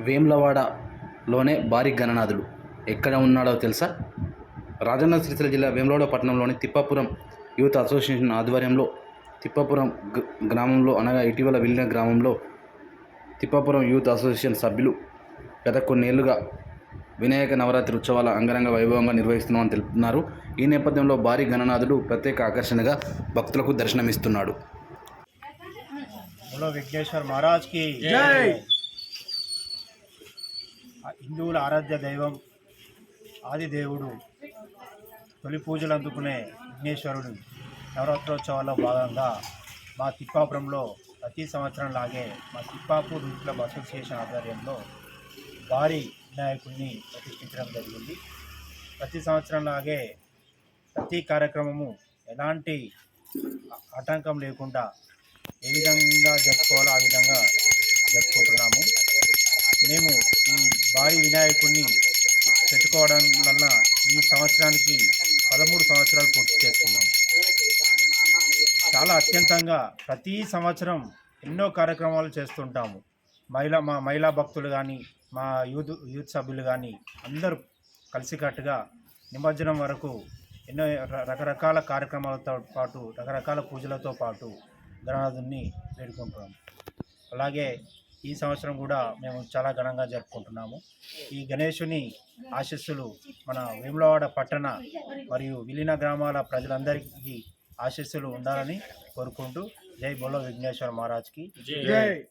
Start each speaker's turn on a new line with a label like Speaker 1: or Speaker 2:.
Speaker 1: వేములవాడలోనే భారీ గణనాథుడు ఎక్కడ ఉన్నాడో తెలుసా? రాజన్న సిరిసిల్ల జిల్లా వేములవాడ పట్టణంలోని తిప్పాపురం యూత్ అసోసియేషన్ ఆధ్వర్యంలో తిప్పాపురం గ- గ్రామంలో అనగా ఇటీవల వెళ్ళిన గ్రామంలో తిప్పాపురం యూత్ అసోసియేషన్ సభ్యులు గత కొన్నేళ్ళుగా వినాయక నవరాత్రి ఉత్సవాల అంగరంగ వైభవంగా నిర్వహిస్తున్నామని తెలుపుతున్నారు. ఈ నేపథ్యంలో భారీ గణనాథుడు ప్రత్యేక ఆకర్షణగా భక్తులకు దర్శనమిస్తున్నాడు.
Speaker 2: విఘ్నేశ్వర్ మహారాజ్కి
Speaker 3: జై.
Speaker 2: ఆ హిందువుల ఆరాధ్య దైవం ఆది దేవుడు తొలి పూజలు అందుకునే విఘ్నేశ్వరుడు నవరాత్రోత్సవాల్లో భాగంగా మా తిప్పాపురంలో ప్రతి సంవత్సరం లాగే మా తిప్పాపూర్ యూత్ క్లబ్ అసోసియేషన్ ఆధ్వర్యంలో భారీ వినాయకుడిని ప్రతిష్ఠించడం జరిగింది. ప్రతి సంవత్సరం లాగే ప్రతి కార్యక్రమము ఎలాంటి ఆటంకం లేకుండా ఏ విధంగా జరుపుకోవాలో ఆ విధంగా వినాయకుడిని పెట్టుకోవడం వల్ల ఈ సంవత్సరానికి పదమూడు సంవత్సరాలు పూర్తి చేస్తున్నాము చాలా అత్యంతంగా ప్రతి సంవత్సరం ఎన్నో కార్యక్రమాలు చేస్తుంటాము. మహిళా మా మహిళా భక్తులు కానీ మా యూత్ యూత్ సభ్యులు కానీ అందరూ కలిసికట్టుగా నిమజ్జనం వరకు ఎన్నో రకరకాల కార్యక్రమాలతో పాటు రకరకాల పూజలతో పాటు గణనాథుని వేడుకుంటున్నాము అలాగే ఈ సంవత్సరం కూడా మేము చాలా ఘనంగా జరుపుకుంటున్నాము. ఈ గణేశుని ఆశీస్సులు మన వేములవాడ పట్టణ మరియు విలీన గ్రామాల ప్రజలందరికీ ఆశస్సులు ఉండాలని కోరుకుంటూ జై బోలో విఘ్నేశ్వర మహారాజ్కి.
Speaker 3: జై.